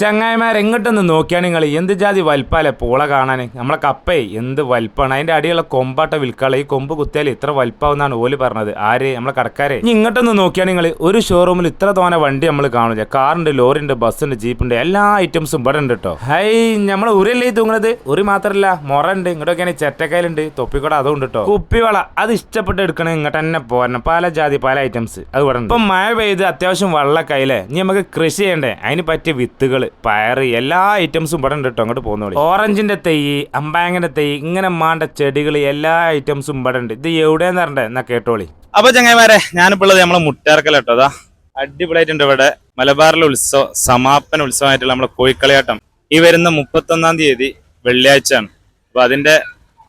ചങ്ങായിമാർ എങ്ങോട്ടൊന്ന് നോക്കിയാണ് നിങ്ങൾ എന്ത് ജാതി വലിപ്പാലേ പൂള കാണാൻ നമ്മളെ കപ്പേ എന്ത് വലിപ്പാണ്? അതിന്റെ അടിയുള്ള കൊമ്പാട്ട വിൽക്കാളെ ഈ കൊമ്പ് കുത്തിയാൽ ഇത്ര വലിപ്പാവുന്നാണ് ഓൽ പറഞ്ഞത്. ആര്? നമ്മളെ കടക്കാരെ. ഇനി ഇങ്ങോട്ടൊന്ന് നോക്കിയാണ് നിങ്ങൾ ഒരു ഷോറൂമിൽ ഇത്ര തോനെ വണ്ടി നമ്മൾ കാണില്ല കാറുണ്ട് ലോറിയുണ്ട് ബസ്സുണ്ട് ജീപ്പുണ്ട് എല്ലാ ഐറ്റംസും ഇവിടെ ഉണ്ട് കേട്ടോ ഹൈ നമ്മളെ ഉരല്ലേ തൂങ്ങുന്നത് ഒരു മാത്രമല്ല മുറ ഉണ്ട് ഇങ്ങോട്ടൊക്കെയാണ് ചെറ്റക്കയിലുണ്ട് തൊപ്പിക്കോട അതും ഉണ്ട് കേട്ടോ കുപ്പിവള അത് ഇഷ്ടപ്പെട്ട് എടുക്കണേ ഇങ്ങോട്ട് തന്നെ പോരണം. പല ജാതി പല ഐറ്റംസ് അത് ഇവിടെ ഉണ്ട്. ഇപ്പം മഴ പെയ്ത് അത്യാവശ്യം വെള്ളക്കയിലേ ഇനി നമുക്ക് കൃഷി ചെയ്യണ്ടേ? അതിന് പറ്റിയ വിത്തുകൾ പയറ് എല്ലാ ഐറ്റംസും ഇവിടെ ഉണ്ട് കേട്ടോ അങ്ങോട്ട് പോകുന്നോളി ഓറഞ്ചിന്റെ തൈ അമ്പാങ്ങിന്റെ തൈ ഇങ്ങനെ മാണ്ട ചെടികൾ എല്ലാ ഐറ്റംസും ഇവിടെ ഉണ്ട്. ഇത് എവിടെയെന്ന് പറഞ്ഞേ എന്നാ കേട്ടോളി. അപ്പൊ ചങ്ങായിമാരെ ഞാനിപ്പോൾ നമ്മളെ മുട്ടാർക്കല കേട്ടോ. അതാ അടിപൊളിയായിട്ടുണ്ട് ഇവിടെ. മലബാറിലെ ഉത്സവം സമാപന ഉത്സവമായിട്ടുള്ള നമ്മളെ കോഴിക്കളിയാട്ടം. ഈ വരുന്ന മുപ്പത്തൊന്നാം തീയതി വെള്ളിയാഴ്ചയാണ്. അപ്പൊ അതിന്റെ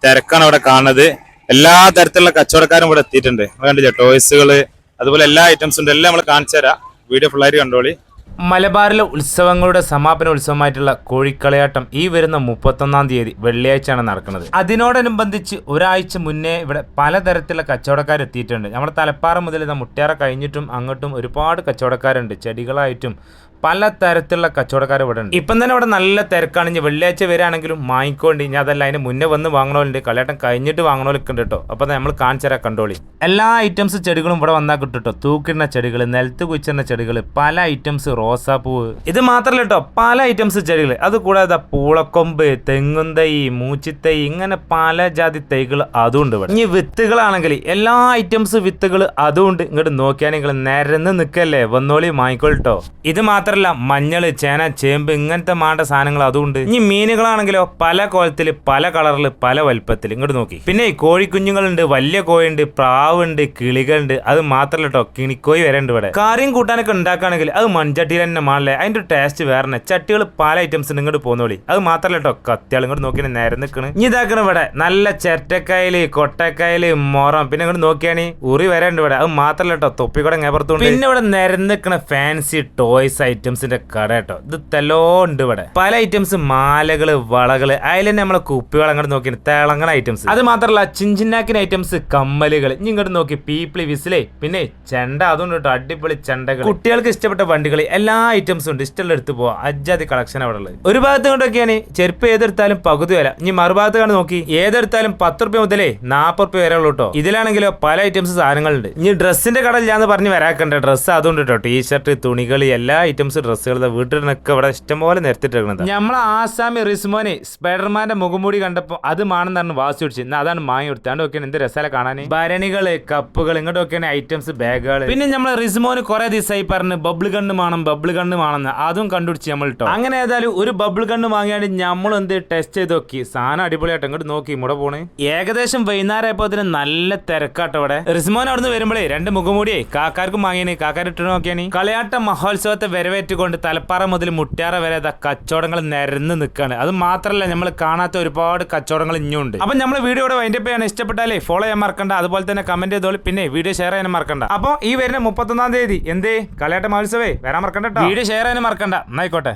തിരക്കാണ് ഇവിടെ കാണുന്നത്. എല്ലാ തരത്തിലുള്ള കച്ചവടക്കാരും ഇവിടെ എത്തിയിട്ടുണ്ട്. കണ്ടില്ലേ അതുപോലെ എല്ലാ ഐറ്റംസും ഉണ്ട്. എല്ലാം നമ്മൾ കാണിച്ചു തരാം വീഡിയോ ഫുള്ളായിട്ട് കണ്ടോളി. മലബാറിലെ ഉത്സവങ്ങളുടെ സമാപന ഉത്സവമായിട്ടുള്ള കോഴിക്കളയാട്ടം ഈ വരുന്ന മുപ്പത്തൊന്നാം തീയതി വെള്ളിയാഴ്ചയാണ് നടക്കുന്നത്. അതിനോടനുബന്ധിച്ച് ഒരാഴ്ച മുന്നേ ഇവിടെ പലതരത്തിലുള്ള കച്ചവടക്കാർ എത്തിയിട്ടുണ്ട്. നമ്മുടെ തലപ്പാറ മുതൽ ഇതാ കഴിഞ്ഞിട്ടും അങ്ങോട്ടും ഒരുപാട് കച്ചവടക്കാരുണ്ട്. ചെടികളായിട്ടും പല തരത്തിലുള്ള കച്ചവടക്കാർ ഇവിടെ ഉണ്ട്. ഇപ്പം തന്നെ ഇവിടെ നല്ല തിരക്കാണ്. ഇനി വെള്ളിയാഴ്ച വരികയാണെങ്കിലും വാങ്ങിക്കോണ്ട് ഇനി അതല്ല അതിന് മുന്നേ വന്ന് വാങ്ങണോലുണ്ട്. കളിയാട്ടം കഴിഞ്ഞിട്ട് വാങ്ങണോലൊക്കെ ഉണ്ട് കേട്ടോ. അപ്പോൾ നമ്മൾ കാണിച്ചു തരാം കണ്ടോളി. എല്ലാ ഐറ്റംസ് ചെടികളും ഇവിടെ വന്നാൽ കിട്ടും കേട്ടോ. തൂക്കിടുന്ന ചെടികൾ നിലത്ത് കുച്ചിടുന്ന ചെടികൾ പല ഐറ്റംസ് റോസാപ്പൂവ്. ഇത് മാത്രമല്ല കേട്ടോ പല ഐറ്റംസ് ചെടികൾ അത് കൂടാതെ പൂളക്കൊമ്പ് തെങ്ങുംതൈ മൂച്ചിത്തൈ ഇങ്ങനെ പല ജാതി തൈകൾ ഉണ്ട് ഇവിടെ. ഇനി വിത്തുകളാണെങ്കിൽ എല്ലാ ഐറ്റംസ് വിത്തുകൾ അതും ഉണ്ട്. ഇങ്ങോട്ട് നോക്കിയാൽ നിങ്ങൾ നിരന്ന് നിൽക്കല്ലേ വന്നോളി വാങ്ങിക്കോളട്ടോ ഇത് മാത്രമല്ല മഞ്ഞൾ ചേന ചേമ്പ് ഇങ്ങനത്തെ മാണ്ട സാധനങ്ങൾ അതുകൊണ്ട് ഇനി മീനുകളാണെങ്കിലോ പല കോലത്തിൽ പല കളറിൽ പല വലുപ്പത്തിൽ ഇങ്ങോട്ട് നോക്കി. പിന്നെ ഈ കോഴിക്കുഞ്ഞുങ്ങളുണ്ട് വലിയ കോഴിയുണ്ട് പ്രാവുണ്ട് കിളികളുണ്ട്. അത് മാത്രമല്ല കേട്ടോ കിണിക്കോയി വരെ ഉണ്ട് ഇവിടെ. കാര്യം കൂട്ടാനൊക്കെ ഉണ്ടാക്കുകയാണെങ്കിൽ അത് മൺചട്ടിയിൽ തന്നെ മാണല്ലേ? അതിന്റെ ടേസ്റ്റ് വേറെ ചട്ടികൾ പല ഐറ്റംസ് ഉണ്ട് ഇങ്ങോട്ട് പോകുന്നോളി അത് മാത്രമല്ല കേട്ടോ കത്തിയാൾ ഇങ്ങോട്ട് നോക്കി നേരെ നിൽക്കണ് ഇനി ഇതാക്കണം ഇവിടെ. നല്ല ചെറ്റക്കായൽ കൊട്ടക്കായൽ മൊറം. പിന്നെ ഇങ്ങോട്ട് നോക്കിയാണ് ഉറി വരെ ഉണ്ട് ഇവിടെ. അത് മാത്രമല്ല കേട്ടോ തൊപ്പിക്കൂടെ അങ്ങപ്പുറത്തുണ്ട് പിന്നെ ഇവിടെ നിരന്നിക്കണ ഫാൻസി ടോയ്സ് ഐറ്റംസിന്റെ കട കേട്ടോ. ഇത് തെല്ലോ ഉണ്ട് ഇവിടെ. പല ഐറ്റംസ് മാലകൾ വളകൾ അതിൽ തന്നെ നമ്മളെ കുപ്പികൾ അങ്ങോട്ട് നോക്കി തിളങ്ങണ ഐറ്റംസ്. അത് മാത്രമല്ല ചിഞ്ചിന്നാക്കിന് ഐറ്റംസ് കമ്മലുകൾ ഇനി ഇങ്ങോട്ട് നോക്കി പീപ്പിളി വിസിലേ പിന്നെ ചെണ്ട അതുകൊണ്ട് കേട്ടോ അടിപൊളി ചെണ്ടകൾ കുട്ടികൾക്ക് ഇഷ്ടപ്പെട്ട വണ്ടികൾ എല്ലാ ഐറ്റംസും ഉണ്ട്. ഇഷ്ടമുള്ള എടുത്ത് പോവാ. അജാതി കളക്ഷൻ അവിടെ ഉള്ളത്. ഒരു ഭാഗത്ത് കൊണ്ടൊക്കെയാണ് ചെരുപ്പ് ഏതെടുത്താലും പകുതി വില. ഇനി മറുഭാഗത്ത് കാണി നോക്കി ഏതെടുത്താലും പത്ത് റുപ്യ മുതലേ നാൽപ്പത് റുപ്യ വരെ ഉള്ളൂ കേട്ടോ. ഇതിലാണെങ്കിലോ പല ഐറ്റംസ് സാധനങ്ങളുണ്ട്. ഇനി ഡ്രസ്സിന്റെ കട ഞാൻ പറഞ്ഞ് വരാക്കണ്ട. ഡ്രസ്സ് അതുകൊണ്ട് കേട്ടോ. ടീഷർട്ട് തുണികൾ എല്ലാ ഐറ്റംസ് ഡ്രസ്സുകൾ വീട്ടിലൊക്കെ ഇവിടെ ഇഷ്ടംപോലെ നിരത്തിട്ടിരിക്കുന്നത് നമ്മളെ ആസാമി റിസ്മോനെ സ്പൈഡർമാന്റെ മുഖംമൂടി കണ്ടപ്പോ അത് മാണെന്നാണ് വാസി പിടിച്ച്. എന്നാ അതാണ് മാങ്ങി കൊടുത്താണ്ട് നോക്കിയാണ് എന്ത് രസാല കാണാൻ ഭരണികൾ കപ്പുകൾ ഇങ്ങോട്ട് നോക്കിയാണ് ഐറ്റംസ് ബാഗുകൾ പിന്നെ നമ്മളെ റിസ്മോന് കുറെ ദിവസമായി പറഞ്ഞ് ബബിൾ കണ്ണ് വേണം ബബിൾ കണ്ണ് വേണമെന്ന് അതും കണ്ടുപിടിച്ച് നമ്മൾ ഇട്ടോ അങ്ങനെ ഏതായാലും ഒരു ബബിൾ കണ്ണ് വാങ്ങിയാണ്ട് നമ്മൾ എന്ത് ടെസ്റ്റ് ചെയ്ത് നോക്കി. സാധനം അടിപൊളിയായിട്ട് ഇങ്ങോട്ട് നോക്കി ഇവിടെ പോണേ. ഏകദേശം വൈകുന്നേരം ആയപ്പോ നല്ല തിരക്കാട്ടോ ഇവിടെ. റിസ്മോൻ അവിടുന്ന് വരുമ്പോഴേ രണ്ട് മുഖംമൂടിയേ കാക്കാർക്കും വാങ്ങിയാണ് കാക്കാർ ഇട്ട് നോക്കിയാണ് കളിയാട്ട മഹോത്സവത്തെ വരവേറ്റുകൊണ്ട് തലപ്പാറ മുതൽ മുട്ടിയാറ വരെ ഇതാ കച്ചവടങ്ങൾ നിരന്ന് നിൽക്കുകയാണ് അത് മാത്രമല്ല നമ്മൾ കാണാത്ത ഒരുപാട് കച്ചവടങ്ങൾ ഇനിയുണ്ട് അപ്പൊ നമ്മൾ വീഡിയോ ഇവിടെ വൈൻഡപ്പ് ചെയ്യാൻ ഇഷ്ടപ്പെട്ടാലേ ഫോളോ ചെയ്യാൻ മറക്കണ്ട. അതുപോലെ തന്നെ കമന്റ് ചെയ്തോളി. പിന്നെ വീഡിയോ ഷെയർ ചെയ്യാൻ മറക്കണ്ട. അപ്പോൾ ഈ വരുന്ന മുപ്പത്തൊന്നാം തീയതി എന്തേ? കലയാട്ട മഹോത്സവേ. വരാൻ മറക്കണ്ട. വീഡിയോ ഷെയർ ചെയ്യാൻ മറക്കണ്ട. എന്നായിക്കോട്ടെ